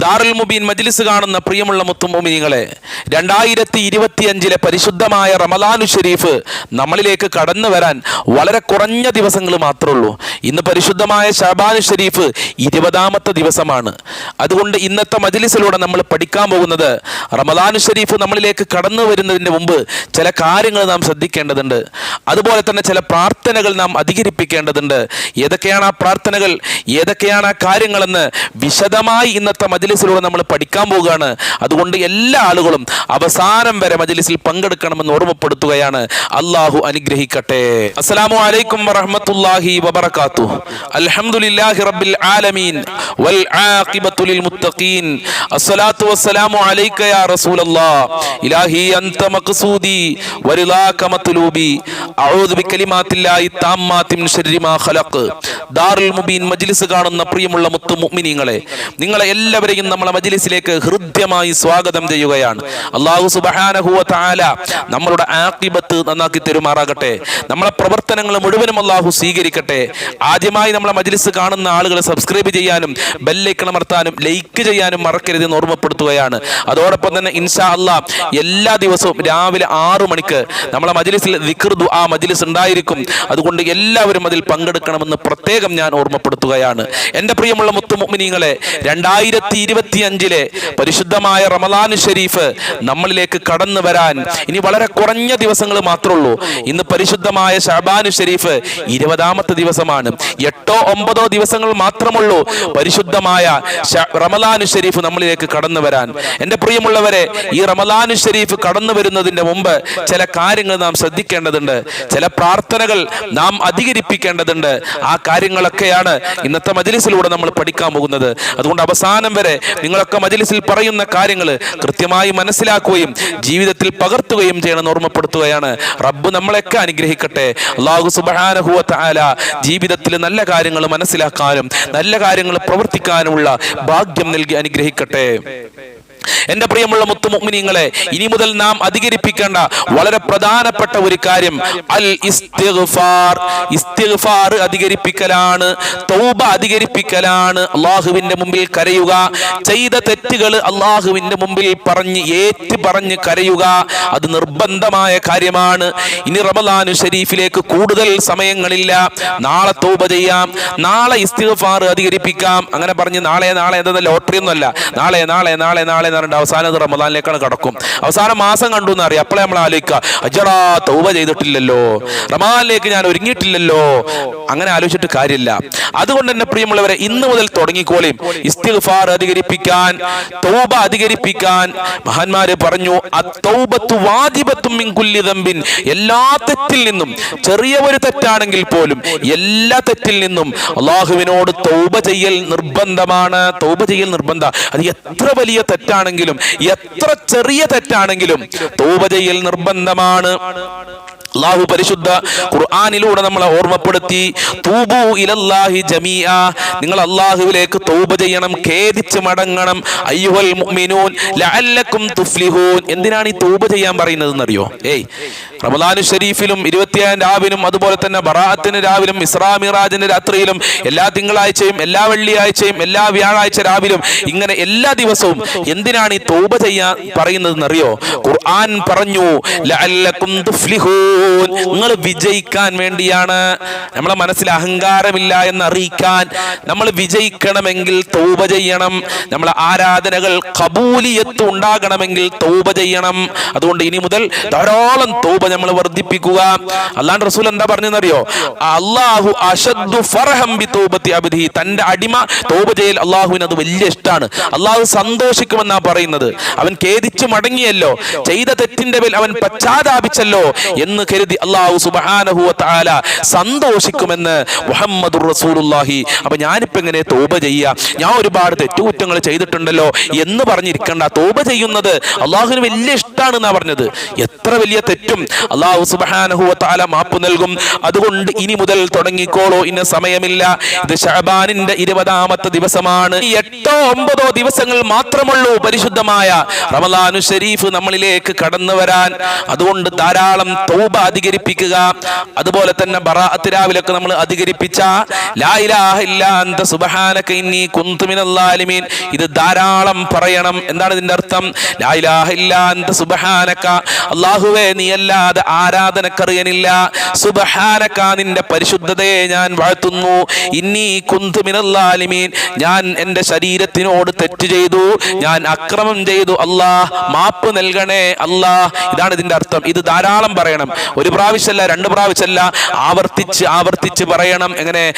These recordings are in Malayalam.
ദാറുൽ മുബീൻ മജ്ലിസ് കാണുന്ന പ്രിയമുള്ള മുത്തുമോമിനികളെ രണ്ടായിരത്തി ഇരുപത്തി അഞ്ചിലെ പരിശുദ്ധമായ റമദാനു ഷെരീഫ് നമ്മളിലേക്ക് കടന്നു വരാൻ വളരെ കുറഞ്ഞ ദിവസങ്ങൾ മാത്രമേ ഉള്ളൂ. ഇന്ന് പരിശുദ്ധമായ ഷാബാനു ഷെരീഫ് ഇരുപതാമത്തെ ദിവസമാണ്. അതുകൊണ്ട് ഇന്നത്തെ മജ്ലിസിലൂടെ നമ്മൾ പഠിക്കാൻ പോകുന്നത് റമദാനു ഷെരീഫ് നമ്മളിലേക്ക് കടന്നു വരുന്നതിന് മുമ്പ് ചില കാര്യങ്ങൾ നാം ശ്രദ്ധിക്കേണ്ടതുണ്ട്. അതുപോലെ തന്നെ ചില പ്രാർത്ഥനകൾ നാം അധികരിപ്പിക്കേണ്ടതുണ്ട്. ഏതൊക്കെയാണ് ആ പ്രാർത്ഥനകൾ? ഏതൊക്കെയാണ് ആ കാര്യങ്ങളെന്ന് വിശദമായി ഇന്നത്തെ മജ്ലിസിലൂടെ നമ്മൾ പഠിക്കാൻ പോവുകയാണ്. അതുകൊണ്ട് എല്ലാ ആളുകളും അവസാനം വരെ മജ്ലിസിൽ പങ്കെടുക്കണമെന്ന് ഓർമ്മപ്പെടുത്തുകയാണ്. അള്ളാഹു അനുഗ്രഹിക്കട്ടെ. അസ്സലാമു അലൈക്കും വറഹ്മത്തുള്ളാഹി വബറകാത്തു അൽഹംദുലില്ലാഹി റബ്ബിൽ ആലമീൻ. വൽ ആഖിബത്തു ലിൽ മുത്തഖീൻ. അസ്സലാത്തു വസ്സലാമു അലൈക യാ റസൂലല്ലാഹ് ഇലാഹി അൻത മഖ്സൂദി വറിദാക മത്ലൂബി. അഊദു ബികലിമാത്തില്ലാഹി താമ്മാതി മിൻ ശർരി മാ ഖലഖ്. ദാറുൽ മുബീൻ മജ്ലിസ് കാണുന്ന പ്രിയമുള്ള മുത്തു മുഅ്മിനീങ്ങളെ നിങ്ങളെ എല്ലാവരെയും നമ്മളെ മജിലിസിലേക്ക് ഹൃദ്യമായി സ്വാഗതം ചെയ്യുകയാണ്. അള്ളാഹു സുബ്ഹാനഹു വ തആല നമ്മളുടെ ആക്കിബത്ത് നന്നാക്കി തെരുമാറാകട്ടെ. നമ്മളെ പ്രവർത്തനങ്ങൾ മുഴുവനും അള്ളാഹു സ്വീകരിക്കട്ടെ. ആദ്യമായി നമ്മളെ മജിലിസ് കാണുന്ന ആളുകളെ സബ്സ്ക്രൈബ് ചെയ്യാനും ബെല്ലൈക്കൺ അമർത്താനും ലൈക്ക് ചെയ്യാനും മറക്കരുത് എന്ന് ഓർമ്മപ്പെടുത്തുകയാണ്. അതോടൊപ്പം തന്നെ ഇൻഷാ അള്ളാ എല്ലാ ദിവസവും രാവിലെ ആറു മണിക്ക് നമ്മളെ മജിലിസിൽ ദിക്ർ ആ മജിലിസ് ഉണ്ടായിരിക്കും. അതുകൊണ്ട് എല്ലാവരും അതിൽ പങ്കെടുക്കണമെന്ന് പ്രത്യേകം ഞാൻ ഓർമ്മപ്പെടുത്തുകയാണ്. എന്റെ പ്രിയമുള്ള മുത്തുമുഅ്മിനീങ്ങളെ രണ്ടായിരത്തി ഇരുപത്തി അഞ്ചിലെ പരിശുദ്ധമായ റമദാൻ ഷെരീഫ് നമ്മളിലേക്ക് കടന്നു വരാൻ ഇനി വളരെ കുറഞ്ഞ ദിവസങ്ങൾ മാത്രമേ ഉള്ളൂ ഇന്ന് പരിശുദ്ധമായ ഷാബാൻ ഷെരീഫ് ഇരുപതാമത്തെ ദിവസമാണ്. എട്ടോ ഒമ്പതോ ദിവസങ്ങൾ മാത്രമുള്ളൂ പരിശുദ്ധമായ റമദാൻ ഷരീഫ് നമ്മളിലേക്ക് കടന്നു വരാൻ. എന്റെ പ്രിയമുള്ളവരെ ഈ റമദാനു ഷെരീഫ് കടന്നു വരുന്നതിന്റെ മുമ്പ് ചില കാര്യങ്ങൾ നാം ശ്രദ്ധിക്കേണ്ടതുണ്ട്. ചില പ്രാർത്ഥനകൾ നാം അധികരിപ്പിക്കേണ്ടതുണ്ട്. ആ കാര്യങ്ങളൊക്കെയാണ് ഇന്നത്തെ മജ്ലിസിലൂടെ നമ്മൾ പഠിക്കാൻ പോകുന്നത്. അതുകൊണ്ട് അവസാനം വരെ നിങ്ങളൊക്കെ മജ്ലിസിൽ പറയുന്ന കാര്യങ്ങൾ കൃത്യമായി മനസ്സിലാക്കുകയും ജീവിതത്തിൽ പകർത്തുകയും ചെയ്യണമെന്ന് ഓർമ്മപ്പെടുത്തുകയാണ്. റബ്ബ് നമ്മളെയൊക്കെ അനുഗ്രഹിക്കട്ടെ. അള്ളാഹു സുബ്ഹാനഹു താല ജീവിതത്തിൽ നല്ല കാര്യങ്ങൾ മനസ്സിലാക്കാനും നല്ല കാര്യങ്ങൾ പ്രവർത്തിക്കാനുമുള്ള ഭാഗ്യം നൽകി അനുഗ്രഹിക്കട്ടെ. എന്റെ പ്രിയമുള്ള മുത്തുമുങ്ങിനിങ്ങളെ ഇനി മുതൽ നാം അധികരിപ്പിക്കേണ്ട വളരെ പ്രധാനപ്പെട്ട ഒരു കാര്യം അൽ ഇസ്തിഗ്ഫാർ. ഇസ്തിഗ്ഫാർ അധികരിപ്പിക്കലാണ് തൗബ അധികരിപ്പിക്കലാണ്. അള്ളാഹുവിന്റെ മുമ്പിൽ കരയുക ചെയ്ത തെറ്റുകൾ അള്ളാഹുവിന്റെ മുമ്പിൽ പറഞ്ഞ് ഏറ്റു പറഞ്ഞ് കരയുക അത് നിർബന്ധമായ കാര്യമാണ്. ഇനി റമദാനു ഷരീഫിലേക്ക് കൂടുതൽ സമയങ്ങളില്ല. നാളെ തൗബ ചെയ്യാം നാളെ ഇസ്തിഗ്ഫാർ അധികരിപ്പിക്കാം. അങ്ങനെ പറഞ്ഞ് നാളെ നാളെ എന്താ ലോട്ടറി ഒന്നുമല്ല നാളെ നാളെ നാളെ നാളെ എന്ന് പറഞ്ഞിട്ട് അവസാനം റമദാനിലേക്കാണ് കടക്കും. അവസാന മാസം കണ്ടു എന്ന് അറിയാം. അപ്പോഴേ നമ്മൾ ആലോചിക്കുക അജടാ തൗബ ചെയ്തിട്ടില്ലല്ലോ. റമദാനിലേക്ക് ഞാൻ ഒരുങ്ങിയിട്ടില്ലല്ലോ. അങ്ങനെ ആലോചിച്ചിട്ട് കാര്യമില്ല. അതുകൊണ്ട് തന്നെ പ്രിയമുള്ളവരെ ഇന്ന് മുതൽ തുടങ്ങിക്കോളിയും ഇസ്തിഗ്ഫാർ അധികരിപ്പിക്കാൻ തൗബ അധികരിപ്പിക്കാൻ. മഹാന്മാര് പറഞ്ഞു ദംബിൻ. എല്ലാ തെറ്റിൽ നിന്നും ചെറിയ ഒരു തെറ്റാണെങ്കിൽ പോലും എല്ലാ തെറ്റിൽ നിന്നും അള്ളാഹുവിനോട് തൗബ ചെയ്യൽ നിർബന്ധമാണ്. തൗബ ചെയ്യൽ നിർബന്ധ. അത് എത്ര വലിയ തെറ്റാണെങ്കിലും എത്ര ചെറിയ തെറ്റാണെങ്കിലും തൗബ ചെയ്യൽ നിർബന്ധമാണ്. അള്ളാഹു പരിശുദ്ധ ഖുർആാനിലൂടെ നമ്മളെ ഓർമ്മപ്പെടുത്തി തൂബു ഇലല്ലാഹി ജമീഅ നിങ്ങൾ അള്ളാഹുവിലേക്ക് തൗബ ചെയ്യണം ഖേദിച്ച് മടങ്ങണം. അയ്യുഹൽ മുഅ്മിനൂൻ ലഅല്ലക്കും തുഫ്ലിഹൂൻ. എന്തിനാണ് ഈ തൗബ ചെയ്യാൻ പറയുന്നത് എന്നറിയോ ഏയ് റമദാനു ഷരീഫിലും ഇരുപത്തിയേഴാം രാവിലും അതുപോലെ തന്നെ ബറാഅത്തിന് രാവിലും ഇസ്രാ മിറാജിന്റെ രാത്രിയിലും എല്ലാ തിങ്കളാഴ്ചയും എല്ലാ വെള്ളിയാഴ്ചയും എല്ലാ വ്യാഴാഴ്ച രാവിലും ഇങ്ങനെ എല്ലാ ദിവസവും എന്തിനാണ് ഈ തൗബ ചെയ്യാൻ പറയുന്നതെന്നറിയോ? ഖുർആൻ പറഞ്ഞു നിങ്ങൾ വിജയിക്കാൻ വേണ്ടിയാണ്. നമ്മളെ മനസ്സിൽ അഹങ്കാരമില്ല എന്ന് അറിയിക്കാൻ നമ്മൾ വിജയിക്കണമെങ്കിൽ തൗബ ചെയ്യണം. നമ്മളെ ആരാധനകൾ കബൂലിയത്ത് ഉണ്ടാകണമെങ്കിൽ തൗബ ചെയ്യണം. അതുകൊണ്ട് ഇനി മുതൽ ധാരാളം തൗബ നമ്മൾ വർദ്ധിപ്പിക്കുക. അല്ലാണ്ട് റസൂൽ എന്താ പറഞ്ഞെന്നറിയോ അള്ളാഹു അഷദ്ദു ഫർഹം ബി തൗബത്തി തന്റെ അടിമ തൗബ ചെയ്യൽ അള്ളാഹുവിന് അത് വലിയ ഇഷ്ടമാണ് അള്ളാഹു സന്തോഷിക്കുമെന്നാ പറയുന്നത്. അവൻ ഖേദിച്ചു മടങ്ങിയല്ലോ. ചെയ്ത തെറ്റിന്റെ മേൽ അവൻ പശ്ചാത്താപിച്ചല്ലോ എന്ന് കരുതി അള്ളാഹു സുബ്ഹാനഹു താല സന്തോഷിക്കുമെന്ന് മുഹമ്മദ് റസൂലുള്ളാഹി. അപ്പൊ ഞാനിപ്പോ എങ്ങനെ തോപ ചെയ്യുക ഞാൻ ഒരുപാട് തെറ്റുകുറ്റങ്ങൾ ചെയ്തിട്ടുണ്ടല്ലോ എന്ന് പറഞ്ഞിരിക്കണ്ട. തോപ ചെയ്യുന്നത് അള്ളാഹുവിന് വലിയ ഇഷ്ടമാണ് എന്നാ പറഞ്ഞത്. എത്ര വലിയ തെറ്റും അള്ളാഹു സുബ്ഹാനഹു താല മാപ്പ് നൽകും. അതുകൊണ്ട് ഇനി മുതൽ തുടങ്ങിക്കോളോ. ഇന്ന സമയമില്ല. ഇത് ഷഹബാനിന്റെ ഇരുപതാമത്തെ ദിവസമാണ്. എട്ടോ ഒമ്പതോ ദിവസങ്ങൾ മാത്രമുള്ളൂ. പരിശുദ്ധമായ റമദാനു ഷരീഫ് നമ്മളിലേക്ക് കടന്നു വരാൻ. അതുകൊണ്ട് ധാരാളം തൗബ അധികരിപ്പിക്കുക. അതുപോലെ തന്നെ ബറാഅത്ത് രാവിലൊക്കെ നമ്മൾ അധികരിപ്പിച്ച ഇത് ധാരാളം പറയണം എന്താണ് ഇതിന്റെ അർത്ഥം. അല്ലാഹുവേ നീ അല്ലാതെ ആരാധനക്കറിയനില്ല. സുബ്ഹാനക നിന്റെ പരിശുദ്ധതയെ ഞാൻ വാഴ്ത്തുന്നു. ഇന്നി കുന്തു മിനൽ ളാലിമീൻ ഞാൻ എന്റെ ശരീരത്തിനോട് തെറ്റ് ചെയ്തു. ഞാൻ അക്രമം ചെയ്തു അല്ലാ മാപ്പ് നൽകണേ അല്ലാ. ഇതാണ് ഇതിന്റെ അർത്ഥം. ഇത് ധാരാളം പറയണം. ഒരു പ്രാവശ്യമല്ല രണ്ട് പ്രാവശ്യമല്ല ആവർത്തിച്ച് ആവർത്തിച്ച് പറയണം. എങ്ങനെ?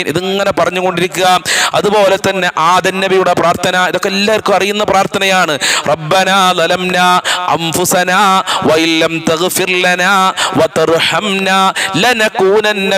ഇതിങ്ങനെ പറഞ്ഞുകൊണ്ടിരിക്കുക. അതുപോലെ തന്നെ ആദൻ നബിയുടെ പ്രാർത്ഥന. ഇതൊക്കെ എല്ലാവർക്കും അറിയുന്ന പ്രാർത്ഥനയാണ്. റബ്ബനാ തഗ്ഫിർ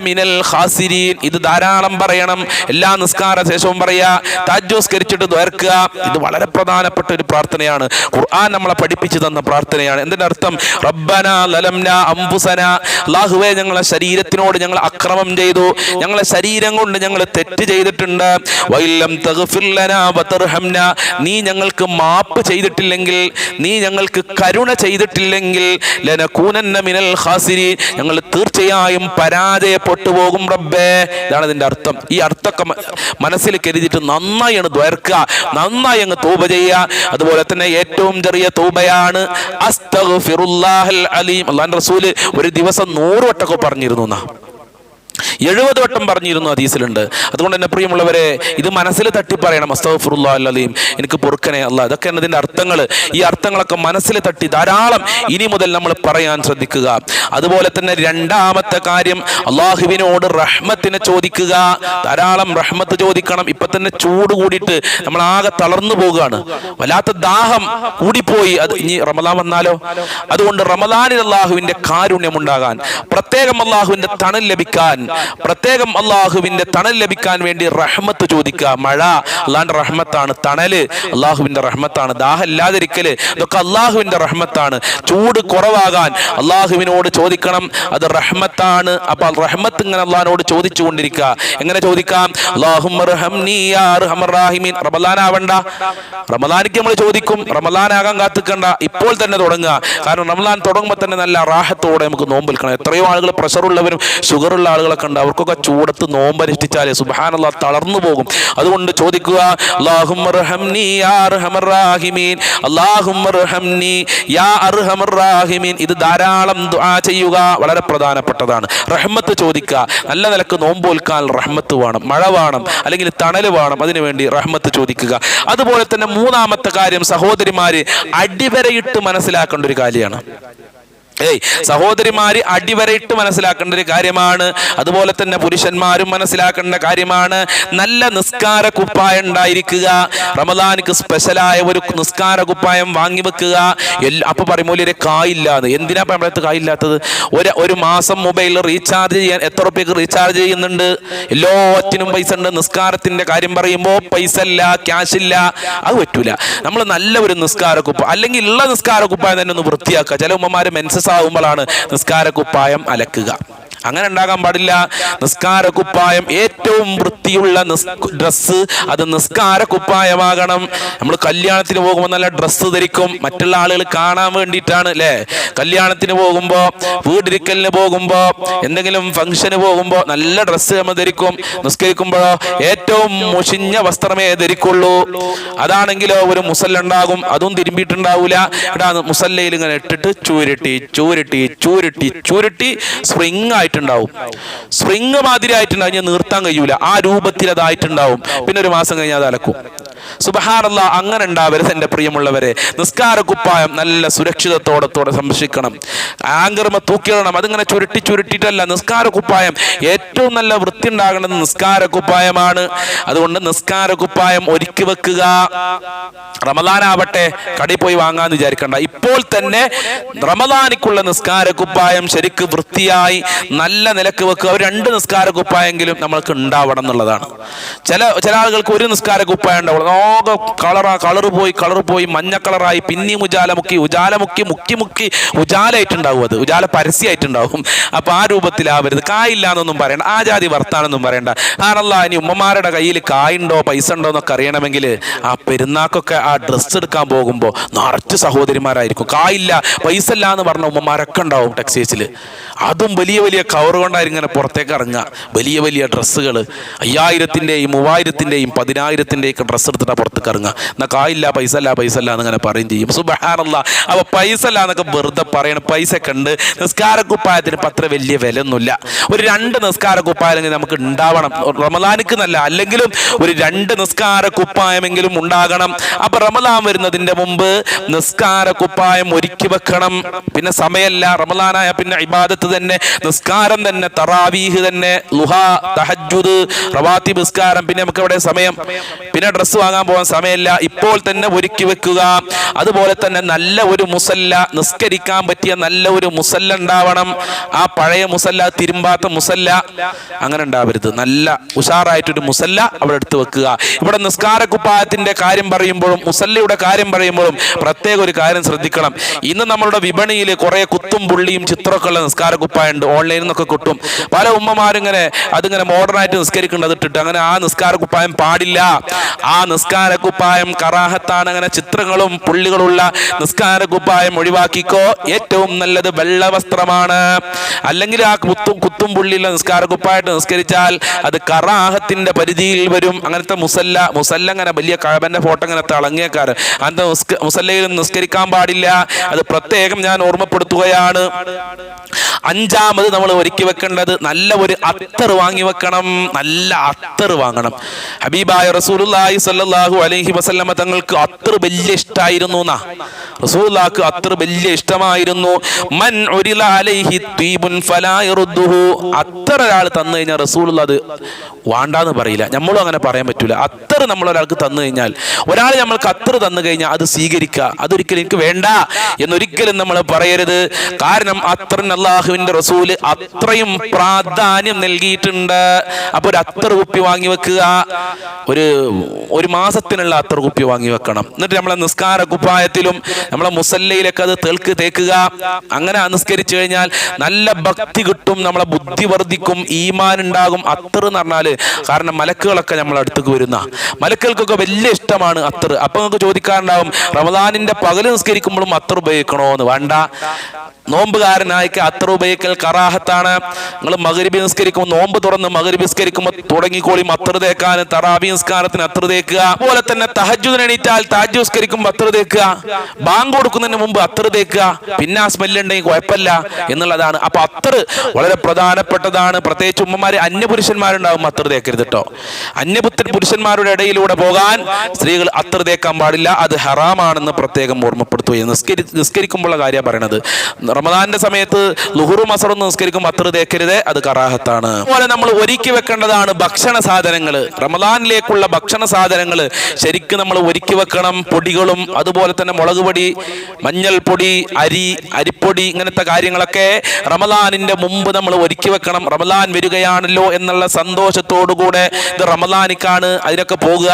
മിനൽ ഖാസിരീൻ ഇത് ധാരാളം പറയണം. എല്ലാ നിസ്കാര ശേഷവും പറയാ താജ്ജോസ്കരിച്ചിട്ട് ദ്വർക്കുക ഇത് വളരെ പ്രധാനപ്പെട്ട ഒരു പ്രാർത്ഥനയാണ്. ഖുർആൻ നമ്മളെ പഠിപ്പിച്ചു തന്ന പ്രാർത്ഥനയാണ്. എന്തിന്റെ അർത്ഥം? റബ്ബന ലലംന അംബുസന അല്ലാഹുവേ ഞങ്ങളെ ശരീരത്തിനോട് ഞങ്ങൾ അക്രമം ചെയ്തു. ഞങ്ങളെ ശരീരം കൊണ്ട് ഞങ്ങൾ തെറ്റ് ചെയ്തിട്ടുണ്ട്. വൈലം തഗ്ഫിർലന വതർഹംന. നീ ഞങ്ങൾക്ക് മാപ്പ് ചെയ്തിട്ടില്ലെങ്കിൽ നീ ഞങ്ങൾക്ക് കരുണ ചെയ്തിട്ടില്ലെങ്കിൽ ലനകൂനന്ന മിനൽ ഖാസിരീൻ. ഞങ്ങൾ തീർച്ചയായും പരാജയപ്പെട്ടു പോകും റബ്ബേ. ഇതാണ് ഇതിന്റെ അർത്ഥം. ഈ അർത്ഥമൊക്കെ മനസ്സിൽ കരുതിയിട്ട് നന്നായി അങ്ങ് ദ്വർക്കുക നന്നായി അങ്ങ് തൂപ ചെയ്യുക അതുപോലെ തന്നെ ഏറ്റവും ചെറിയ തൂബയാണ് അസ്തഗ്ഫിറുല്ലാഹൽ അലീം. അള്ളാൻ റസൂൽ ഒരു ദിവസം നൂറ് വട്ടൊക്കെ പറഞ്ഞിരുന്നു എന്നാ. എഴുപത് വട്ടം പറഞ്ഞിരുന്നു ഹദീസിലുണ്ട്. അതുകൊണ്ട് തന്നെ പ്രിയമുള്ളവരെ ഇത് മനസ്സിൽ തട്ടി പറയണം അസ്തഫുറുല്ലാ അല്ലീം എനിക്ക് പൊറുക്കനെ അല്ല ഇതൊക്കെ എന്നതിന്റെ അർത്ഥങ്ങൾ ഈ അർത്ഥങ്ങളൊക്കെ മനസ്സിൽ തട്ടി ധാരാളം ഇനി മുതൽ നമ്മൾ പറയാൻ ശ്രദ്ധിക്കുക. അതുപോലെ തന്നെ രണ്ടാമത്തെ കാര്യം അള്ളാഹുവിനോട് റഹ്മത്തിനെ ചോദിക്കുക. ധാരാളം റഹ്മത്ത് ചോദിക്കണം. ഇപ്പൊ തന്നെ ചൂട് കൂടിയിട്ട് നമ്മൾ ആകെ തളർന്നു പോവുകയാണ്. വല്ലാത്ത ദാഹം കൂടിപ്പോയി. അത് ഇനി റമദാൻ വന്നാലോ? അതുകൊണ്ട് റമദാനിൽ അള്ളാഹുവിന്റെ കാരുണ്യം ഉണ്ടാകാൻ പ്രത്യേകം അള്ളാഹുവിന്റെ തണൽ ലഭിക്കാൻ പ്രത്യേകം അള്ളാഹുവിന്റെ തണൽ ലഭിക്കാൻ വേണ്ടി റഹ്മത്ത് ചോദിക്കുക. മഴ അള്ളാഹിന്റെ റഹ്മത്താണ് തണൽ അള്ളാഹുവിന്റെ റഹ്മത്താണ് ദാഹം ഇല്ലാതിരിക്കൽ ഇതൊക്കെ അള്ളാഹുവിന്റെ റഹ്മത്താണ്. ചൂട് കുറവാകാൻ അള്ളാഹുവിനോട് ചോദിക്കണം അത് റഹ്മത്താണ്. അപ്പൊ റഹ്മത്ത് ഇങ്ങനെ അള്ളാഹിനോട് ചോദിച്ചു കൊണ്ടിരിക്കുക എങ്ങനെ ചോദിക്കാം? റമലാനാവണ്ട റമലാനിക്ക് നമ്മൾ ചോദിക്കും റമലാനാകാൻ കാത്തിക്കണ്ട. ഇപ്പോൾ തന്നെ തുടങ്ങുക. കാരണം റമലാൻ തുടങ്ങുമ്പോൾ തന്നെ നല്ല റാഹത്തോടെ നമുക്ക് നോമ്പ് നിൽക്കണം. എത്രയോ ആളുകൾ പ്രഷറുള്ളവരും ഷുഗറുള്ള ആളുകളൊക്കെ ഉണ്ട്. അവർക്കൊക്കെ ചൂടത്ത് നോമ്പ് അനുഷ്ഠിച്ചാലേ സുബാനുള്ള തളർന്നു പോകും. അതുകൊണ്ട് ചോദിക്കുക ഇത് ധാരാളം ദുആ ചെയ്യുക വളരെ പ്രധാനപ്പെട്ടതാണ്. റഹ്മത്ത് ചോദിക്കുക നല്ല നിലയ്ക്ക് നോമ്പോൽക്കാൻ റഹ്മത്ത് വേണം മഴ വേണം അല്ലെങ്കിൽ തണൽ വേണം അതിനുവേണ്ടി റഹ്മത്ത് ചോദിക്കുക. അതുപോലെ തന്നെ മൂന്നാമത്തെ കാര്യം സഹോദരിമാര് അടിവരയിട്ട് മനസ്സിലാക്കേണ്ട ഒരു കാര്യമാണ്. ഏയ് സഹോദരിമാര് അടിവരയിട്ട് മനസ്സിലാക്കേണ്ട ഒരു കാര്യമാണ്. അതുപോലെ തന്നെ പുരുഷന്മാരും മനസ്സിലാക്കേണ്ട കാര്യമാണ്. നല്ല നിസ്കാര കുപ്പായം ഉണ്ടായിരിക്കുക. റമദാനിക്ക് സ്പെഷ്യലായ ഒരു നിസ്കാര കുപ്പായം വാങ്ങി വെക്കുക. അപ്പൊ പറയുമ്പോൾ ഒരു കായില്ലാന്ന്. എന്തിനാ ഇപ്പൊ നമ്മളടുത്ത് കായില്ലാത്തത്? ഒരു ഒരു മാസം മൊബൈൽ റീചാർജ് ചെയ്യാൻ എത്ര റുപ്യക്ക് റീചാർജ് ചെയ്യുന്നുണ്ട്? എല്ലാറ്റിനും പൈസ ഉണ്ട്. നിസ്കാരത്തിന്റെ കാര്യം പറയുമ്പോൾ പൈസ ഇല്ല ക്യാഷ് ഇല്ല. അത് പറ്റൂല. നമ്മൾ നല്ല ഒരു നിസ്കാര കുപ്പ അല്ലെങ്കിൽ ഉള്ള നിസ്കാര കുപ്പായം തന്നെ ഒന്ന് വൃത്തിയാക്കുക. ചില ഉമ്മമാര് മെൻസസ് ആകുമ്പോഴാണ് നിസ്കാര കുപ്പായം അലക്കുക. അങ്ങനെ ഉണ്ടാകാൻ പാടില്ല. നിസ്കാര കുപ്പായം ഏറ്റവും വൃത്തിയുള്ള ഡ്രസ്സ് അത് നിസ്കാര കുപ്പായമാകണം. നമ്മൾ കല്യാണത്തിന് പോകുമ്പോൾ നല്ല ഡ്രസ്സ് ധരിക്കും. മറ്റുള്ള ആളുകൾ കാണാൻ വേണ്ടിയിട്ടാണ് അല്ലേ? കല്യാണത്തിന് പോകുമ്പോൾ വീടിരിക്കലിന് പോകുമ്പോൾ എന്തെങ്കിലും ഫംഗ്ഷന് പോകുമ്പോൾ നല്ല ഡ്രസ്സ് നമ്മൾ ധരിക്കും. നിസ്കരിക്കുമ്പോഴോ ഏറ്റവും മുഷിഞ്ഞ വസ്ത്രമേ ധരിക്കുള്ളൂ. അതാണെങ്കിലോ ഒരു മുസല്ലുണ്ടാകും. അതും തിരുമ്പിയിട്ടുണ്ടാവൂല. ഇവിടെ മുസല്ലയിൽ ഇങ്ങനെ ഇട്ടിട്ട് ചൂരിട്ടി ചൂരിട്ടി ചൂരിട്ടി ചൂരിട്ടി സ്പ്രിങ് ആയിട്ടുണ്ടാവും. സ്പ്രിങ് മാതിരി ആയിട്ടുണ്ടാവും ഞാൻ നിർത്താൻ കഴിയൂല. ആ രൂപത്തിൽ അതായിട്ടുണ്ടാവും. പിന്നെ ഒരു മാസം കഴിഞ്ഞാൽ അത് അലക്കും. സുബഹാനല്ല അങ്ങനെ ഉണ്ടാവരുത് എന്റെ പ്രിയമുള്ളവരെ. നിസ്കാര കുപ്പായം നല്ല സുരക്ഷിതത്തോടത്തോടെ സംരക്ഷിക്കണം. ആങ്കർമ തൂക്കിയിടണം. അതിങ്ങനെ ചുരുട്ടി ചുരുട്ടിട്ടല്ല നിസ്കാര കുപ്പായം ഏറ്റവും നല്ല വൃത്തി ഉണ്ടാകേണ്ടത് നിസ്കാര കുപ്പായമാണ്. അതുകൊണ്ട് നിസ്കാര കുപ്പായം ഒരുക്കി വെക്കുക. റമദാനാവട്ടെ കടി പോയി വാങ്ങാന്ന് വിചാരിക്കണ്ട. ഇപ്പോൾ തന്നെ റമദാനിക്കുള്ള നിസ്കാര കുപ്പായം ശരിക്ക് വൃത്തിയായി നല്ല നിലയ്ക്ക് വെക്കുക. ഒരു രണ്ട് നിസ്കാര കുപ്പായെങ്കിലും നമ്മൾക്ക് ഉണ്ടാവണം എന്നുള്ളതാണ്. ചില ചില ആളുകൾക്ക് ഒരു നിസ്കാര കുപ്പായ ഉണ്ടാവുള്ളൂ. ആകെ കളറാ കളർ പോയി കളർ പോയി മഞ്ഞ കളറായി പിന്നി ഉജാല മുക്കി ഉജാല മുക്കി മുക്കി മുക്കി ഉജാലായിട്ടുണ്ടാവും അത്. ഉജാല പരസ്യമായിട്ടുണ്ടാവും അപ്പൊ ആ രൂപത്തിലാവരുത്. കായില്ല എന്നൊന്നും പറയണ്ട. ആ ജാതി വർത്താനൊന്നും പറയണ്ട. ആണല്ല ഇനി ഉമ്മമാരുടെ കയ്യിൽ കായുണ്ടോ പൈസ ഉണ്ടോ എന്നൊക്കെ അറിയണമെങ്കിൽ ആ പെരുന്നാക്കൊക്കെ ആ ഡ്രസ്സ് എടുക്കാൻ പോകുമ്പോൾ നിറച്ച് സഹോദരിമാരായിരിക്കും. കായില്ല പൈസ ഇല്ല എന്ന് പറഞ്ഞ ഉമ്മമാരൊക്കെ ഉണ്ടാവും ടെക്സൈസിൽ അതും വലിയ വലിയ കവർ കൊണ്ടായിരിക്കും ഇങ്ങനെ പുറത്തേക്ക് ഇറങ്ങുക. വലിയ വലിയ ഡ്രസ്സുകൾ അയ്യായിരത്തിന്റെയും മൂവായിരത്തിന്റെയും പതിനായിരത്തിന്റെയും ഒക്കെ ഡ്രസ്സ് എടുത്തിട്ടാണ് പുറത്തേക്ക് ഇറങ്ങുക. എന്നാൽ കായില്ല പൈസ അല്ല പൈസ അല്ല എന്നിങ്ങനെ പറയും ചെയ്യും. സുബഹാനല്ല. അപ്പോൾ പൈസ അല്ല എന്നൊക്കെ വെറുതെ പറയണം. പൈസ ഒക്കെ ഉണ്ട്. നിസ്കാര കുപ്പായത്തിന് അത്ര വലിയ വില ഒന്നുമില്ല ഒരു രണ്ട് നിസ്കാര കുപ്പായമെങ്കിൽ നമുക്ക് ഉണ്ടാവണം. റമദാനിക്ക് നല്ല. അല്ലെങ്കിലും ഒരു രണ്ട് നിസ്കാര കുപ്പായമെങ്കിലും ഉണ്ടാകണം. അപ്പം റമദാൻ വരുന്നതിന്റെ മുമ്പ് നിസ്കാര കുപ്പായം ഒരുക്കി വെക്കണം. പിന്നെ സമയമല്ല. റമദാനായ പിന്നെ ഇബാദത്ത് തന്നെ നിസ്കാരം തന്നെ തറാവീഹ് തന്നെ ലുഹ തഹജുദ് റവാത്തി നിസ്കാരം. പിന്നെ നമുക്ക് അവിടെ സമയം. പിന്നെ ഡ്രസ്സ് വാങ്ങാൻ പോകാൻ സമയമില്ല. ഇപ്പോൾ തന്നെ ഒരുക്കി വെക്കുക. അതുപോലെ തന്നെ നല്ല ഒരു മുസല്ല നിസ്കരിക്കാൻ പറ്റിയ നല്ല ഒരു മുസല്ല ഉണ്ടാവണം. ആ പഴയ മുസല്ല തിരുമ്പാത്ത മുസല്ല അങ്ങനെ ഉണ്ടാവരുത്. നല്ല ഉഷാറായിട്ടൊരു മുസല്ല അവിടെ എടുത്ത് വെക്കുക. ഇവിടെ നിസ്കാര കുപ്പായത്തിന്റെ കാര്യം പറയുമ്പോഴും മുസല്ലയുടെ കാര്യം പറയുമ്പോഴും പ്രത്യേക ഒരു കാര്യം ശ്രദ്ധിക്കണം. ഇന്ന് നമ്മളുടെ വിപണിയിൽ കുറെ കുത്തും പുള്ളിയും ചിത്രമൊക്കെ ഉള്ള നിസ്കാര കുപ്പായം ഉണ്ട് ഓൺലൈനിൽ നിന്നൊക്കെ കിട്ടും. പല ഉമ്മമാരും ഇങ്ങനെ അതിങ്ങനെ മോഡേണായിട്ട് നിസ്കരിക്കുന്നത് ഇട്ടിട്ട് അങ്ങനെ ആ നിസ്കാര കുപ്പായം പാടില്ല. ആ നിസ്കാര കുപ്പായം കറാഹത്താണ്. അങ്ങനെ ചിത്രങ്ങളും പുള്ളികളുള്ള നിസ്കാര കുപ്പായം ഒഴിവാക്കിക്കോ. ഏറ്റവും നല്ലത് വെള്ള വസ്ത്രമാണ്. അല്ലെങ്കിൽ ആ കുത്തും കുത്തും പുള്ളിയുള്ള നിസ്കാര കുപ്പായിട്ട് നിസ്കരിച്ചാൽ അത് കറാഹത്തിന്റെ പരിധിയിൽ വരും. അങ്ങനത്തെ മുസല്ല മുസല്ല അങ്ങനെ വലിയ കഴബന്റെ ഫോട്ടോ അങ്ങനെ തിളങ്ങിയേക്കാർ. അങ്ങനത്തെ മുസല്ലയിൽ നിസ്കരിക്കാൻ പാടില്ല. അത് പ്രത്യേകം ഞാൻ ഓർമ്മപ്പെടുത്തുകയാണ്. അഞ്ചാമത് നമ്മൾ ഒരുക്കി വെക്കേണ്ടത്. നല്ല ഒരു അത്തർ വാങ്ങി വെക്കണം. നല്ല അത്തർ വാങ്ങണം. ഹബീബായ റസൂലുള്ളാഹി സ്വല്ലല്ലാഹു അലൈഹി വസല്ലമ തങ്ങൾക്ക് അത്തർ വലിയ ഇഷ്ടമായിരുന്നു എന്നാ. റസൂലുള്ളാഹിക്ക് അത്തർ വലിയ ഇഷ്ടമായിരുന്നു. മൻ അലൈഹി തീബുൻ അത്തർ ഒരാൾ തന്നു കഴിഞ്ഞാൽ റസൂലുള്ള അത് വാണ്ടാന്ന് പറയില്ല. നമ്മളും അങ്ങനെ പറയാൻ പറ്റൂല. അത്തർ നമ്മൾ ഒരാൾക്ക് തന്നു കഴിഞ്ഞാൽ ഒരാൾ നമ്മൾക്ക് അത്തർ തന്നു കഴിഞ്ഞാൽ അത് സ്വീകരിക്കുക. അതൊരിക്കലും എനിക്ക് വേണ്ട എന്നൊരിക്കലും നമ്മൾ പറയരുത്. കാരണം അത്തറിന് അള്ളാഹുവിന്റെ റസൂൽ അത്രയും പ്രാധാന്യം നൽകിയിട്ടുണ്ട്. അപ്പൊ ഒരു അത്തർ കുപ്പി വാങ്ങി വെക്കുക. ഒരു ഒരു മാസത്തിനുള്ള അത്തർ കുപ്പി വാങ്ങി വെക്കണം. എന്നിട്ട് നമ്മളെ നിസ്കാര കുപ്പായത്തിലും നമ്മളെ മുസല്ലയിലൊക്കെ അത് തേൾക്ക് തേക്കുക. അങ്ങനെ അനുസ്കരിച്ചു കഴിഞ്ഞാൽ നല്ല ഭക്തി കിട്ടും നമ്മളെ ബുദ്ധി വർദ്ധിക്കും ഈമാൻ ഉണ്ടാകും. അത്തർ എന്ന് പറഞ്ഞാൽ കാരണം മലക്കുകളൊക്കെ നമ്മളെ അടുത്തേക്ക് വരുന്ന. മലക്കുകൾക്കൊക്കെ വലിയ ഇഷ്ടമാണ് അത്തർ അപ്പൊ നമുക്ക് ചോദിക്കാറുണ്ടാവും റമദാനിന്റെ പകൽ നിസ്കരിക്കുമ്പോഴും അത്തർ ഉപയോഗിക്കണോ എന്ന്. വേണ്ട. നോമ്പുകാരനായിക്ക് അത്തർ ഉപയോഗിക്കൽ കറാഹത്താണ് നിങ്ങൾ മകരിബി നിസ്കരിക്കുമ്പോൾ നോമ്പ് തുറന്ന് മകരിബി നിസ്കരിക്കുമ്പോൾ തുടങ്ങിക്കോളി അത്ര തേക്കാൻ തറാബി നിസ്കാരത്തിന് അത്ര തേക്കുക. അതുപോലെ തന്നെ തഹജുദിന് എണീറ്റാൽ താജ് നിസ്കരിക്കുമ്പോൾ അത്ര തേക്കുക. ബാങ്ക് കൊടുക്കുന്നതിന് മുമ്പ് അത്ര തേക്കുക. പിന്നെ ആ സ്മെല്ല് ഉണ്ടെങ്കിൽ കുഴപ്പമില്ല എന്നുള്ളതാണ്. അപ്പൊ അത്ര വളരെ പ്രധാനപ്പെട്ടതാണ്. പ്രത്യേകിച്ച് ഉമ്മമാര് അന്യപുരുഷന്മാരുണ്ടാവും അത്ര തേക്കരുത് കേട്ടോ അന്യപുത്ര പുരുഷന്മാരുടെ ഇടയിലൂടെ പോകാൻ സ്ത്രീകൾ അത്ര തേക്കാൻ പാടില്ല. അത് ഹറാമാണെന്ന് പ്രത്യേകം ഓർമ്മപ്പെടുത്തുകയും നിസ്കരി നിസ്കരിക്കുമ്പോഴുള്ള കാര്യമാണ് പറയണത്. റമദാന്റെ സമയത്ത് ലുഹുറു മസറൊന്ന് നിസ്കരിക്കുമ്പോൾ അത്തർ തേക്കരുത് അത് കറാഹത്താണ്. അതുപോലെ നമ്മൾ ഒരുക്കി വെക്കേണ്ടതാണ് ഭക്ഷണ സാധനങ്ങൾ റമദാനിലേക്കുള്ള ഭക്ഷണ സാധനങ്ങൾ ശരിക്കും നമ്മൾ ഒരുക്കി വെക്കണം. പൊടികളും അതുപോലെ തന്നെ മുളക് പൊടി മഞ്ഞൾപ്പൊടി അരി അരിപ്പൊടി ഇങ്ങനത്തെ കാര്യങ്ങളൊക്കെ റമദാനിന്റെ മുമ്പ് നമ്മൾ ഒരുക്കി വെക്കണം. റമദാൻ വരികയാണല്ലോ എന്നുള്ള സന്തോഷത്തോടുകൂടെ ഇത് റമദാനിക്കാണ് അതിനൊക്കെ പോകുക.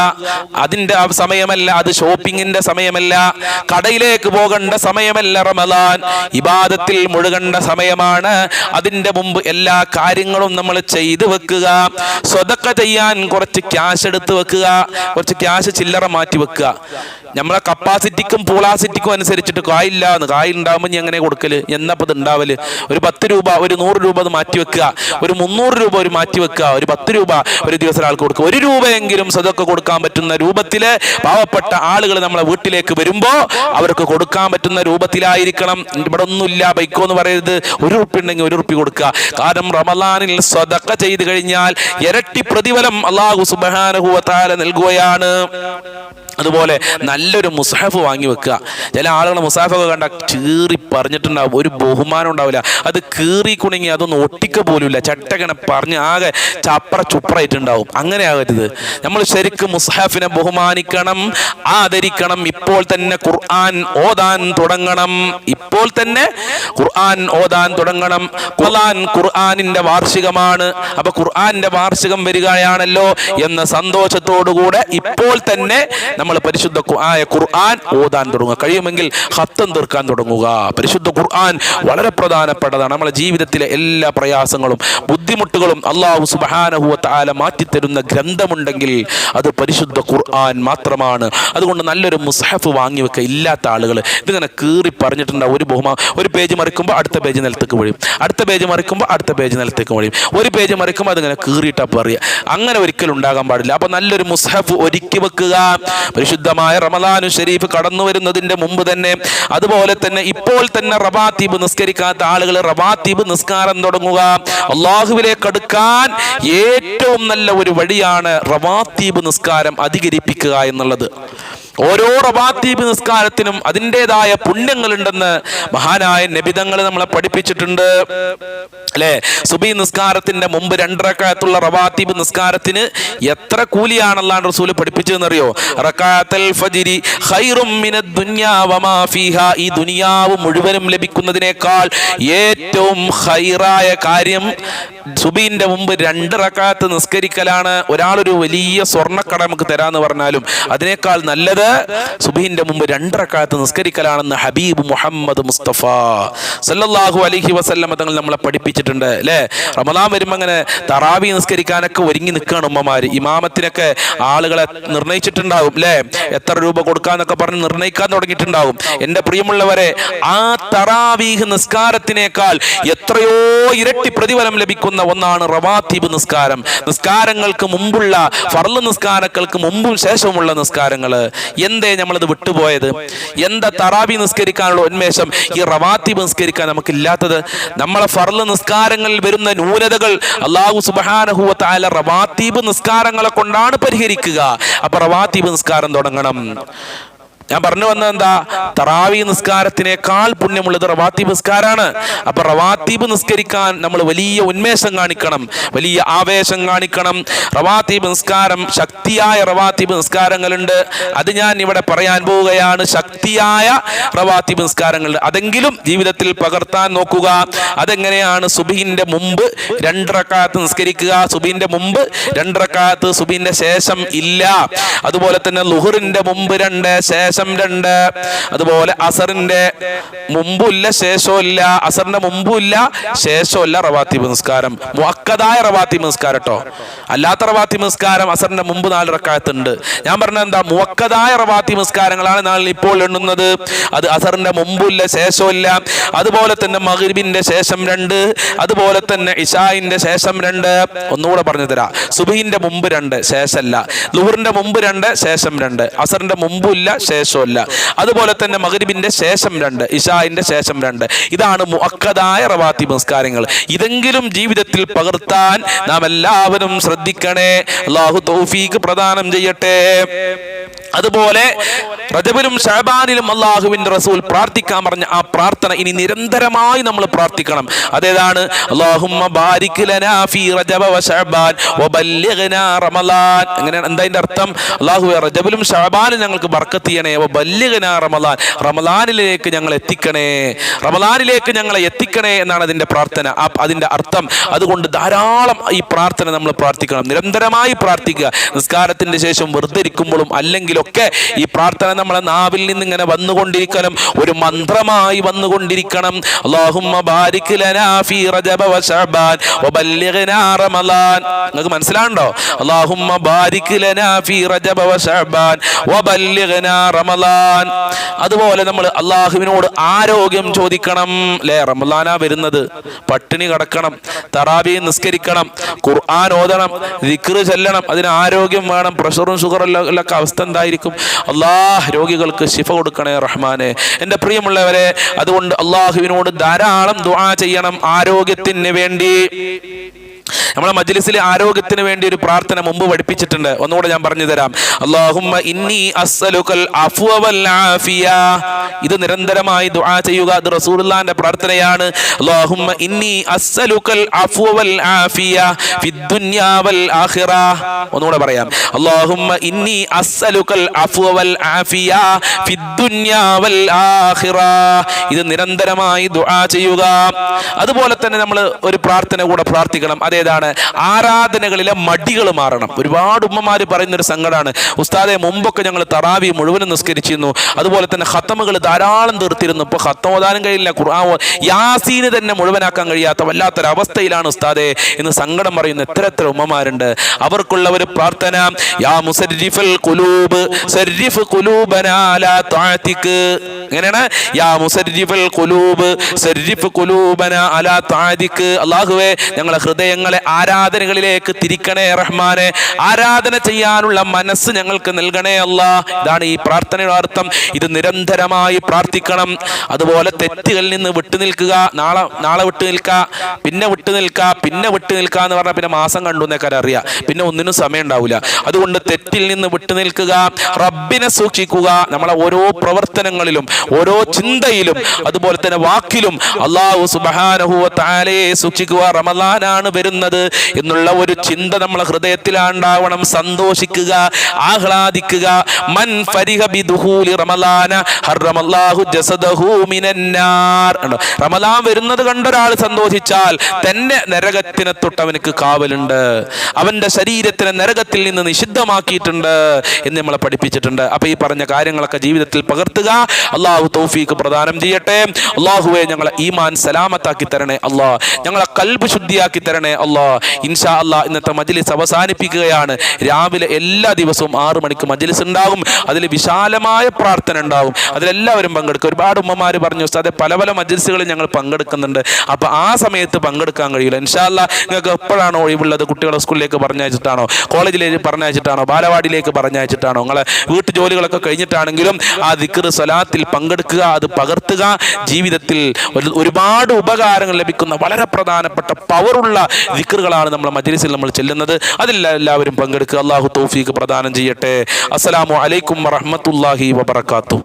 അതിന്റെ ആ സമയമല്ല അത് ഷോപ്പിങ്ങിന്റെ സമയമല്ല കടയിലേക്ക് പോകേണ്ട സമയമല്ല റമദാൻ. ഇബാദത്തിൽ മുഴുകേണ്ട സമയമാണ്. അതിന്റെ മുമ്പ് എല്ലാ കാര്യങ്ങളും നമ്മൾ ചെയ്തു വെക്കുക. സ്വതക്ക ചെയ്യാൻ കുറച്ച് ക്യാഷ് എടുത്ത് വെക്കുക. കുറച്ച് ക്യാഷ് ചില്ലറ മാറ്റി വെക്കുക. നമ്മളെ കപ്പാസിറ്റിക്കും പൂളാസിറ്റിക്കും അനുസരിച്ചിട്ട് കായില്ല എന്ന്. കായ് ഉണ്ടാകുമ്പോൾ ഞാൻ എങ്ങനെ കൊടുക്കൽ? എന്നപ്പോൾ ഉണ്ടാവൽ? ഒരു പത്ത് രൂപ ഒരു നൂറ് രൂപ അത് മാറ്റി വെക്കുക. ഒരു മുന്നൂറ് രൂപ ഒരു മാറ്റി വെക്കുക. ഒരു പത്ത് രൂപ ഒരു ദിവസം ഒരാൾക്ക് കൊടുക്കുക. ഒരു രൂപയെങ്കിലും സ്വതൊക്കെ കൊടുക്കാൻ പറ്റുന്ന രൂപത്തിൽ പാവപ്പെട്ട ആളുകൾ നമ്മളെ വീട്ടിലേക്ക് വരുമ്പോ അവർക്ക് കൊടുക്കാൻ പറ്റുന്ന രൂപത്തിലായിരിക്കണം. ഇവിടെ ഒന്നുമില്ല. ബൈക്കോ എന്ന് പറയരുത്. ഒരു ഉറുപ്പി ഉണ്ടെങ്കിൽ ഒരു റുപ്യ കൊടുക്കുക. കാരണം റമലാനിൽ സ്വതക്ക ചെയ്തു കഴിഞ്ഞാൽ ഇരട്ടി പ്രതിഫലം അള്ളാഹു സുബാനഹുവത്താല നൽകുകയാണ്. അതുപോലെ നല്ലൊരു മുസാഫ് വാങ്ങി വെക്കുക. ചില ആളുകൾ മുസാഫൊക്കെ കണ്ട ചീറി പറഞ്ഞിട്ടുണ്ടാവും. ഒരു ബഹുമാനം ഉണ്ടാവില്ല. അത് കീറി കുണുങ്ങി അതൊന്നും ഒട്ടിക്ക പോലുമില്ല. ചട്ടകണ പറഞ്ഞ് ആകെ ചപ്ര ചുപ്രായിട്ടുണ്ടാവും അങ്ങനെ ആകരുത്. നമ്മൾ ശരിക്കും മുസാഫിനെ ബഹുമാനിക്കണം ആദരിക്കണം ഇപ്പോൾ തന്നെ ഖുർആൻ ഓതാൻ തുടങ്ങണം. ഇപ്പോൾ തന്നെ ഖുർആൻ ഓതാൻ തുടങ്ങണം. റമദാൻ ഖുർആാനിന്റെ വാർഷികമാണ്. അപ്പൊ ഖുർആാനിന്റെ വാർഷികം വരികയാണല്ലോ എന്ന സന്തോഷത്തോടുകൂടെ ഇപ്പോൾ തന്നെ നമ്മൾ പരിശുദ്ധ ആയ ഖുർആൻ ഓതാൻ തുടങ്ങുക. കഴിയുമെങ്കിൽ ഹത്തം തീർക്കാൻ തുടങ്ങുക. പരിശുദ്ധ ഖുർആൻ വളരെ പ്രധാനപ്പെട്ടതാണ്. നമ്മുടെ ജീവിതത്തിലെ എല്ലാ പ്രയാസങ്ങളും ബുദ്ധിമുട്ടുകളും അള്ളാഹു സുബാനഹുവ താല മാറ്റിത്തരുന്ന ഗ്രന്ഥമുണ്ടെങ്കിൽ അത് പരിശുദ്ധ ഖുർആൻ മാത്രമാണ്. അതുകൊണ്ട് നല്ലൊരു മുസഹഫ് വാങ്ങിവെക്കുക ഇല്ലാത്ത ആളുകൾ ഇതിങ്ങനെ കീറി പറഞ്ഞിട്ടുണ്ടാവും ഒരു ബഹുമാ ഒരു പേജ് മറിക്കുമ്പോൾ അടുത്ത പേജ് നിലത്തേക്ക് വീഴും. അടുത്ത പേജ് മറിക്കുമ്പോൾ അടുത്ത പേജ് നിലത്തേക്ക് മറിയും ഒരു പേജ് മറിക്കുമ്പോൾ അതിങ്ങനെ കീറിയിട്ടാ പറയുക അങ്ങനെ ഒരിക്കലും ഉണ്ടാകാൻ പാടില്ല. അപ്പോൾ നല്ലൊരു മുസ്ഹഫ് ഒരുക്കി വെക്കുക. പരിശുദ്ധമായ റമദാനു ഷെരീഫ് കടന്നു വരുന്നതിന്റെ മുമ്പ് തന്നെ അതുപോലെ തന്നെ ഇപ്പോൾ തന്നെ റബാത്തീബ് നിസ്കരിക്കാത്ത ആളുകൾ റബാത്തീബ് നിസ്കാരം തുടങ്ങുക. അള്ളാഹുവിലേക്ക് അടുക്കാൻ ഏറ്റവും നല്ല ഒരു വഴിയാണ് റബാത്തീബ് നിസ്കാരം അധികരിപ്പിക്കുക എന്നുള്ളത്. ഓരോ റബാത്തീബ് നിസ്കാരത്തിനും അതിന്റെതായ പുണ്യങ്ങളുണ്ടെന്ന് മഹാനായ നബിതങ്ങൾ നമ്മളെ പഠിപ്പിച്ചിട്ടുണ്ട്. അല്ലേ? സുബി നിസ്കാരത്തിന്റെ മുമ്പ് രണ്ടരക്കാലത്തുള്ള റബാത്തീബ് നിസ്കാരത്തിന് എത്ര കൂലിയാണല്ലാണ്ട് റസൂൽ പഠിപ്പിച്ചതെന്നറിയോ? ഫജിരി വമാ ഈ ദുനിയാവ് മുഴുവനും ലഭിക്കുന്നതിനേക്കാൾ ഏറ്റവും ഹൈറായ കാര്യം സുബീന്റെ മുമ്പ് രണ്ട് റക്കാത്ത് നിസ്കരിക്കലാണ്. ഒരാളൊരു വലിയ സ്വർണക്കട നമുക്ക് തരാന്ന് പറഞ്ഞാലും അതിനേക്കാൾ നല്ലത് സുബീന്റെ മുമ്പ് രണ്ടരക്കാലത്ത് നിസ്കരിക്കലാണെന്ന് ഹബീബ് മുഹമ്മദ് മുസ്തഫ സല്ലാഹു അലഹി വസല്ലമ തങ്ങൾ നമ്മളെ പഠിപ്പിച്ചിട്ടുണ്ട് അല്ലേ? റമദാൻ വരുമ്പോ അങ്ങനെ തറാവി നിസ്കരിക്കാനൊക്കെ ഒരുങ്ങി നിൽക്കുകയാണ് ഉമ്മമാര്. ഇമാമത്തിനൊക്കെ ആളുകളെ നിർണയിച്ചിട്ടുണ്ടാവും അല്ലേ? എത്ര രൂപ കൊടുക്കാന്നൊക്കെ പറഞ്ഞ് നിർണയിക്കാൻ തുടങ്ങിയിട്ടുണ്ടാവും. എന്റെ പ്രിയമുള്ളവരെ ആ തറാവീഹ് നിസ്കാരത്തിനേക്കാൾ എത്രയോ ഇരട്ടി പ്രതിഫലം ലഭിക്കുന്ന ഒന്നാണ് റവാത്തീബ് നിസ്കാരം. നിസ്കാരങ്ങൾക്ക് മുമ്പുള്ള ഫർൾ നിസ്കാരങ്ങൾക്ക് മുമ്പും ശേഷവുമുള്ള നിസ്കാരങ്ങൾ എന്തേ നമ്മളത് വിട്ടുപോയത്? എന്താ തറാബി നിസ്കരിക്കാനുള്ള ഉന്മേഷം? ഈ റവാത്തി നിസ്കരിക്കാൻ നമുക്കില്ലാത്തത്? നമ്മളെ ഫർൾ നിസ്കാരങ്ങളിൽ വരുന്ന ന്യൂനതകൾ അള്ളാഹു സുബാനഹുല റവാത്തീബ് നിസ്കാരങ്ങളെ കൊണ്ടാണ് പരിഹരിക്കുക. അപ്പൊ റവാത്തീബ് നിസ്കാരം തുടങ്ങണം. ഞാൻ പറഞ്ഞു വന്നത് എന്താ? തറാവി നിസ്കാരത്തിനേക്കാൾ പുണ്യമുള്ളത് റവാത്തീബ് നിസ്കാരാണ് അപ്പൊ റവാത്തീബ് നിസ്കരിക്കാൻ നമ്മൾ വലിയ ഉന്മേഷം കാണിക്കണം. വലിയ ആവേശം കാണിക്കണം. റവാത്തീബ് നിസ്കാരം ശക്തിയായ റവാത്തീബ് നിസ്കാരങ്ങളുണ്ട്. അത് ഞാൻ ഇവിടെ പറയാൻ പോവുകയാണ്. ശക്തിയായ റവാത്തീബ് നിസ്കാരങ്ങളുണ്ട് അതെങ്കിലും ജീവിതത്തിൽ പകർത്താൻ നോക്കുക. അതെങ്ങനെയാണ് സുബിഹിന്റെ മുമ്പ് രണ്ടരക്കാലത്ത് നിസ്കരിക്കുക? സുബിന്റെ മുമ്പ് രണ്ടരക്കാലത്ത് സുബിന്റെ ശേഷം ഇല്ല. അതുപോലെ തന്നെ ലുഹറിന്റെ മുമ്പ് രണ്ട് ശേഷം രണ്ട്. അതുപോലെ അസറിന്റെ മുമ്പില്ല ശേഷമില്ല അസറിന്റെ മുമ്പില്ല ശേഷമില്ല റവാത്തിബ് നിസ്കാരം. മുക്കതായ റവാത്തിബ് നിസ്കാരം കേട്ടോ അല്ലാത്ത റവാത്തിബ് നിസ്കാരം അസറിന്റെ മുമ്പ് നാല് റക്കാത്തുണ്ട് ഞാൻ പറഞ്ഞ എന്താ? മുക്കതായ റവാത്തി നിസ്കാരങ്ങളാണ് നാളെ ഇപ്പോൾ എണ്ണുന്നത്. അത് അസറിന്റെ മുമ്പില്ല ശേഷമില്ല അതുപോലെ തന്നെ മഗ്രിബിന്റെ ശേഷം രണ്ട്. അതുപോലെ തന്നെ ഇഷായിന്റെ ശേഷം രണ്ട്. ഒന്നുകൂടെ പറഞ്ഞു തരാം സുബിന്റെ മുമ്പ് രണ്ട് ശേഷമല്ല. ലൂറിന്റെ മുമ്പ് രണ്ട് ശേഷം രണ്ട്. അസറിന്റെ മുമ്പുമില്ല ശേഷമില്ല അതുപോലെ തന്നെ മഗ്രിബിന്റെ ശേഷം രണ്ട് ഇഷായിന്റെ ശേഷം രണ്ട്. ഇതാണ് മുഅക്കദായ റവാത്തി നമസ്കാരങ്ങൾ ഇതെങ്കിലും ജീവിതത്തിൽ പകർത്താൻ നാം എല്ലാവരും ശ്രദ്ധിക്കണേ. അള്ളാഹു തൗഫീഖ് പ്രദാനം ചെയ്യട്ടെ. അതുപോലെ റജബിലും ഷഹബാനിലും അള്ളാഹുവിന്റെ റസൂൽ പ്രാർത്ഥിക്കാൻ പറഞ്ഞ ആ പ്രാർത്ഥന ഇനി നിരന്തരമായി നമ്മൾ പ്രാർത്ഥിക്കണം. അതേതാണ്? അല്ലാഹുമ്മ ബാരിക് ലനാ ഫീ റജബ വ ശഅബാൻ ബല്ലിഗ്നാ റമളാൻ. അങ്ങനെയാണ് എന്താ അർത്ഥം? അള്ളാഹു റജബിലും ഷഹബാനും ഞങ്ങൾക്ക് ബർക്കത്ത് ചെയ്യണേ. റമളാൻ റമളാനിലേക്ക് ഞങ്ങൾ എത്തിക്കണേ. റമളാനിലേക്ക് ഞങ്ങളെ എത്തിക്കണേ എന്നാണ് അതിന്റെ പ്രാർത്ഥന. അതിന്റെ അർത്ഥം. അതുകൊണ്ട് ധാരാളം ഈ പ്രാർത്ഥന നമ്മൾ പ്രാർത്ഥിക്കണം. നിരന്തരമായി പ്രാർത്ഥിക്കുക. നിസ്കാരത്തിന്റെ ശേഷം വെറുതെ ഇരിക്കുമ്പോഴും അല്ലെങ്കിലൊക്കെ ഈ പ്രാർത്ഥന നമ്മളെ നാവിൽ നിന്ന് ഇങ്ങനെ വന്നുകൊണ്ടിരിക്കണം. ഒരു മന്ത്രമായി വന്നുകൊണ്ടിരിക്കണം. നിങ്ങൾക്ക് മനസ്സിലാണ്ടോ അല്ലാഹുമ്മ ബാരിക് ലനാ ഫീ റജബ വ വബല്ലിഗ്നാ റമളാൻ അതുപോലെ നമ്മൾ അള്ളാഹുവിനോട് ആരോഗ്യം ചോദിക്കണം. അല്ലേ റമളാനാ വരുന്നത്. പട്ടിണി കടക്കണം തറാബി നിസ്കരിക്കണം ഖുർആൻ ഓതണം ദിക്റ് ചെല്ലണം അതിന് ആരോഗ്യം വേണം പ്രഷറും ഷുഗറും ഒക്കെ അവസ്ഥ എന്തായിരിക്കും? അള്ളാഹ് രോഗികൾക്ക് ശിഫ കൊടുക്കണേ റഹ്മാനെ. എന്റെ പ്രിയമുള്ളവരെ അതുകൊണ്ട് അള്ളാഹുവിനോട് ധാരാളം ദുആ ചെയ്യണം ആരോഗ്യത്തിന് വേണ്ടി. നമ്മളെ മജ്ലിസിലെ ആരോഗ്യത്തിന് വേണ്ടി ഒരു പ്രാർത്ഥന മുമ്പ് പഠിപ്പിച്ചിട്ടുണ്ട്. ഒന്നുകൂടെ ഞാൻ പറഞ്ഞു തരാം. അല്ലാഹുമ്മ ഇന്നി വൽ ആഫിയ. ഇത് നിരന്തരമായി ദുആ ചെയ്യുക. അത് റസൂലുള്ളാന്റെ പ്രാർത്ഥനയാണ്. അല്ലാഹുമ്മ ഇന്നി അസ്സലുകൽ അഫ്വ വൽ ആഫിയ. ഫിദ്ദുനിയ വൽ ആഖിറ. ഒന്നുകൂടെ പറയാം. അല്ലാഹുമ്മ ഇന്നി അസ്സലുക്കൽ അഫ്വ വൽ ആഫിയ. ഫിദ്ദുനിയ വൽ ആഖിറ. ഇത് നിരന്തരമായി ദുആ ചെയ്യുക. അതുപോലെ തന്നെ നമ്മൾ ഒരു പ്രാർത്ഥന കൂടെ പ്രാർത്ഥിക്കണം. അതേതാണ്? ആരാധനകളിലെ മടികൾ മാറണം. ഒരുപാട് ഉമ്മമാർ പറയുന്ന ഒരു സങ്കടമാണ് ഉസ്താദെ മുമ്പൊക്കെ ഞങ്ങൾ തറാവി മുഴുവനും നിസ്കരിച്ചിരുന്നു. അതുപോലെ തന്നെ ഹത്തമുകൾ ധാരാളം തീർത്തിരുന്നു. ഇപ്പൊ ഹത്തം ഓതാനും കഴിയില്ല ഖുർആൻ യാസീന് തന്നെ മുഴുവനാക്കാൻ കഴിയാത്ത വല്ലാത്തൊരവസ്ഥയിലാണ് ഉസ്താദെ എന്ന് സങ്കടം പറയുന്ന എത്ര എത്ര ഉമ്മമാരുണ്ട്. അവർക്കുള്ള ഒരു പ്രാർത്ഥന യാ മുസരിഫൽ സരിഫ് യാ മുസരിഫൽ സരിഫ് അലാ ഞങ്ങളെ ഹൃദയങ്ങളെ ആരാധനകളിലേക്ക് തിരിക്കണേ റഹ്മാനെ. ആരാധന ചെയ്യാനുള്ള മനസ്സ് ഞങ്ങൾക്ക് നൽകണേ അല്ല. ഇതാണ് ഈ പ്രാർത്ഥനയുടെ അർത്ഥം. ഇത് നിരന്തരമായി പ്രാർത്ഥിക്കണം. അതുപോലെ തെറ്റുകളിൽ നിന്ന് വിട്ടു നിൽക്കുക. നാളെ നാളെ വിട്ടു നിൽക്കുക. പിന്നെ വിട്ടു നിൽക്കുക. പിന്നെ വിട്ടു നിൽക്കുക എന്ന് പറഞ്ഞാൽ പിന്നെ മാസം കണ്ടു എന്നൊക്കെ അറിയാം. പിന്നെ ഒന്നിനും സമയം ഉണ്ടാവില്ല അതുകൊണ്ട് തെറ്റിൽ നിന്ന് വിട്ടു നിൽക്കുക. റബ്ബിനെ സൂക്ഷിക്കുക. നമ്മളെ ഓരോ പ്രവർത്തനങ്ങളിലും ഓരോ ചിന്തയിലും അതുപോലെ തന്നെ വാക്കിലും അള്ളാഹു സുബാനഹുവ താലയെ സൂക്ഷിക്കുക. റമദാനാണ് വരുന്നത്. എന്നുള്ള ഒരു ചിന്ത നമ്മളെ ഹൃദയത്തിലാണ്ടാവണം. സന്തോഷിക്കുക ആഹ്ലാദിക്കുക. മൻ ഫരിഹ ബിദുഹൂലി റമലാന ഹർറമല്ലാഹു ജസദഹു? റമദാൻ വരുന്നത് കണ്ട ഒരാൾ സന്തോഷിച്ചാൽ തന്നെ നരകത്തിനെ തൊട്ട് അവനക്ക് കാവലുണ്ട്. അവന്റെ ശരീരത്തിനെ നരകത്തിൽ നിന്ന് നിഷിദ്ധമാക്കിയിട്ടുണ്ട് എന്ന് നമ്മളെ പഠിപ്പിച്ചിട്ടുണ്ട്. അപ്പൊ ഈ പറഞ്ഞ കാര്യങ്ങളൊക്കെ ജീവിതത്തിൽ പകർത്തുക. അള്ളാഹു തൗഫീക്ക് പ്രദാനം ചെയ്യട്ടെ. അള്ളാഹുവെ ഞങ്ങളെ ഈമാൻ സലാമത്താക്കി തരണേ അള്ളാഹ് ഞങ്ങളെ കൽബ് ശുദ്ധിയാക്കി തരണേ അള്ളാഹ് ഇൻഷാ അള്ളാഹ് ഇന്നത്തെ മജ്ലിസ് അവസാനിപ്പിക്കുകയാണ്. രാവിലെ എല്ലാ ദിവസവും ആറു മണിക്ക് മജ്ലിസ് ഉണ്ടാകും. അതിൽ വിശാലമായ പ്രാർത്ഥന ഉണ്ടാവും അതിലെല്ലാവരും പങ്കെടുക്കും. ഒരുപാട് ഉമ്മമാർ പറഞ്ഞു അതെ പല പല മജ്ലിസുകളിൽ ഞങ്ങൾ പങ്കെടുക്കുന്നുണ്ട്. അപ്പോൾ ആ സമയത്ത് പങ്കെടുക്കാൻ കഴിയില്ല. ഇൻഷാല്ല നിങ്ങൾക്ക് എപ്പോഴാണോ ഒഴിവുള്ളത് കുട്ടികളെ സ്കൂളിലേക്ക് പറഞ്ഞയച്ചിട്ടാണോ? കോളേജിലേക്ക് പറഞ്ഞയച്ചിട്ടാണോ? ബാലവാടിയിലേക്ക് പറഞ്ഞയച്ചിട്ടാണോ? നിങ്ങളെ വീട്ടു ജോലികളൊക്കെ കഴിഞ്ഞിട്ടാണെങ്കിലും ആ ദിക്ർ സ്വലാത്തിൽ പങ്കെടുക്കുക അത് പകർത്തുക. ജീവിതത്തിൽ ഒരുപാട് ഉപകാരങ്ങൾ ലഭിക്കുന്ന വളരെ പ്രധാനപ്പെട്ട പവറുള്ള ദിക്റുകളാണ് നമ്മൾ മജ്ലിസിൽ നമ്മൾ ചെല്ലുന്നത്. അതിൽ എല്ലാവരും പങ്കെടുക്കുക അള്ളാഹു തോഫീക്ക് പ്രദാനം ചെയ്യട്ടെ. അസ്സലാമു അലൈക്കും വറഹ്മത്തുള്ളാഹി വബറകാതുഹു.